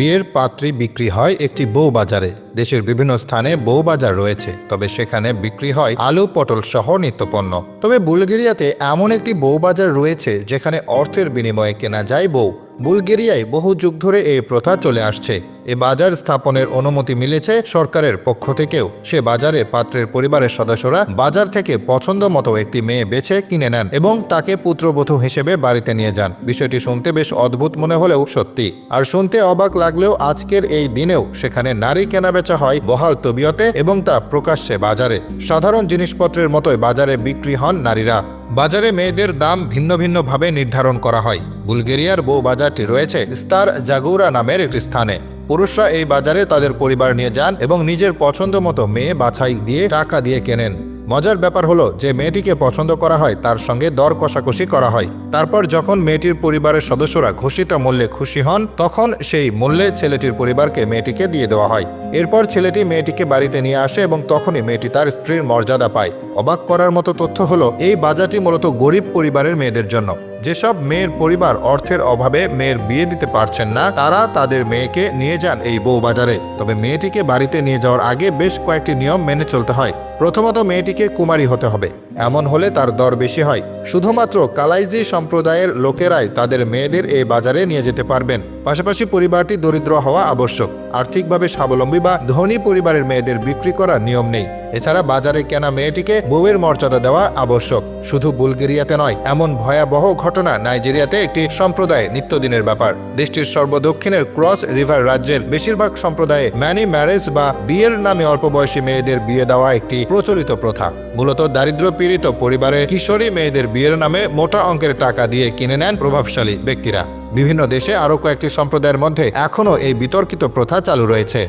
বিয়ের পাত্রী বিক্রি হয় একটি বউ বাজারে। দেশের বিভিন্ন স্থানে বউ বাজার রয়েছে, তবে সেখানে বিক্রি হয় আলু, পটল সহ নিত্যপণ্য। তবে বুলগেরিয়াতে এমন একটি বউ বাজার রয়েছে, যেখানে অর্থের বিনিময়ে কেনা যায় বউ। বুলগেরিয়ায় বহু যুগ ধরে এই প্রথা চলে আসছে। এ বাজার স্থাপনের অনুমতি মিলেছে সরকারের পক্ষ থেকেও। সে বাজারে পাত্রের পরিবারের সদস্যরা বাজার থেকে পছন্দ মতো একটি মেয়ে বেছে কিনে নেন এবং তাকে পুত্রবধূ হিসেবে বাড়িতে নিয়ে যান। বিষয়টি শুনতে বেশ অদ্ভুত মনে হলেও সত্যি। আর শুনতে অবাক লাগলেও আজকের এই দিনেও সেখানে নারী কেনাবেচা হয় বহাল তবিয়তে এবং তা প্রকাশ্যে বাজারে। সাধারণ জিনিসপত্রের মতোই বাজারে বিক্রি হন নারীরা। বাজারে মেয়েদের দাম ভিন্ন ভিন্নভাবে নির্ধারণ করা হয়। বুলগেরিয়ার বউ বাজারটি রয়েছে স্তার জাগৌরা নামের একটি স্থানে। পুরুষরা এই বাজারে তাদের পরিবার নিয়ে যান এবং নিজের পছন্দ মতো মেয়ে বাছাই দিয়ে টাকা দিয়ে কেনেন। মজার ব্যাপার হলো যে মেয়েটিকে পছন্দ করা হয়, তার সঙ্গে দর কষাকষি করা হয়। তারপর যখন মেয়েটির পরিবারের সদস্যরা ঘোষিত মূল্যে খুশি হন, তখন সেই মূল্যে ছেলেটির পরিবারকে মেয়েটিকে দিয়ে দেওয়া হয়। এরপর ছেলেটি মেয়েটিকে বাড়িতে নিয়ে আসে এবং তখনই মেয়েটি তার স্ত্রীর মর্যাদা পায়। অবাক করার মতো তথ্য হলো এই বাজারটি মূলত গরিব পরিবারের মেয়েদের জন্য। যেসব মেয়ের পরিবার অর্থের অভাবে মেয়ের বিয়ে দিতে পারছেন না, তারা তাদের মেয়েকে নিয়ে যান এই বউ বাজারে। তবে মেয়েটিকে বাড়িতে নিয়ে যাওয়ার আগে বেশ কয়েকটি নিয়ম মেনে চলতে হয়। প্রথমত মেয়েটিকে কুমারী হতে হবে। এমন হলে তার দর বেশি হয়। শুধুমাত্র কালাইজি সম্প্রদায়ের লোকেরাই তাদের মেয়েদের এই বাজারে নিয়ে যেতে পারবেন। পাশাপাশি পরিবারটি দরিদ্র হওয়া আবশ্যক। আর্থিকভাবে স্বাবলম্বী বা ধনী পরিবারের মেয়েদের বিক্রি করার নিয়ম নেই। এছাড়া বাজারে কেনা মেয়েটিকে বউয়ের মর্যাদা দেওয়া আবশ্যক। শুধু বুলগেরিয়াতে নয়, এমন ভয়াবহ ঘটনা নাইজেরিয়াতে একটি সম্প্রদায় নিত্যদিনের ব্যাপার। দেশটির সর্বদক্ষিণের ক্রস রিভার রাজ্যের বেশিরভাগ সম্প্রদায়ে ম্যানি ম্যারেজ বা বিয়ের নামে অল্প বয়সী মেয়েদের বিয়ে দেওয়া একটি প্রচলিত প্রথা। মূলত দারিদ্র পীড়িত পরিবারে কিশোরী মেয়েদের বিয়ের নামে মোটা অঙ্কের টাকা দিয়ে কিনে নেন প্রভাবশালী ব্যক্তিরা। বিভিন্ন দেশে আরও কয়েকটি সম্প্রদায়ের মধ্যে এখনও এই বিতর্কিত প্রথা চালু রয়েছে।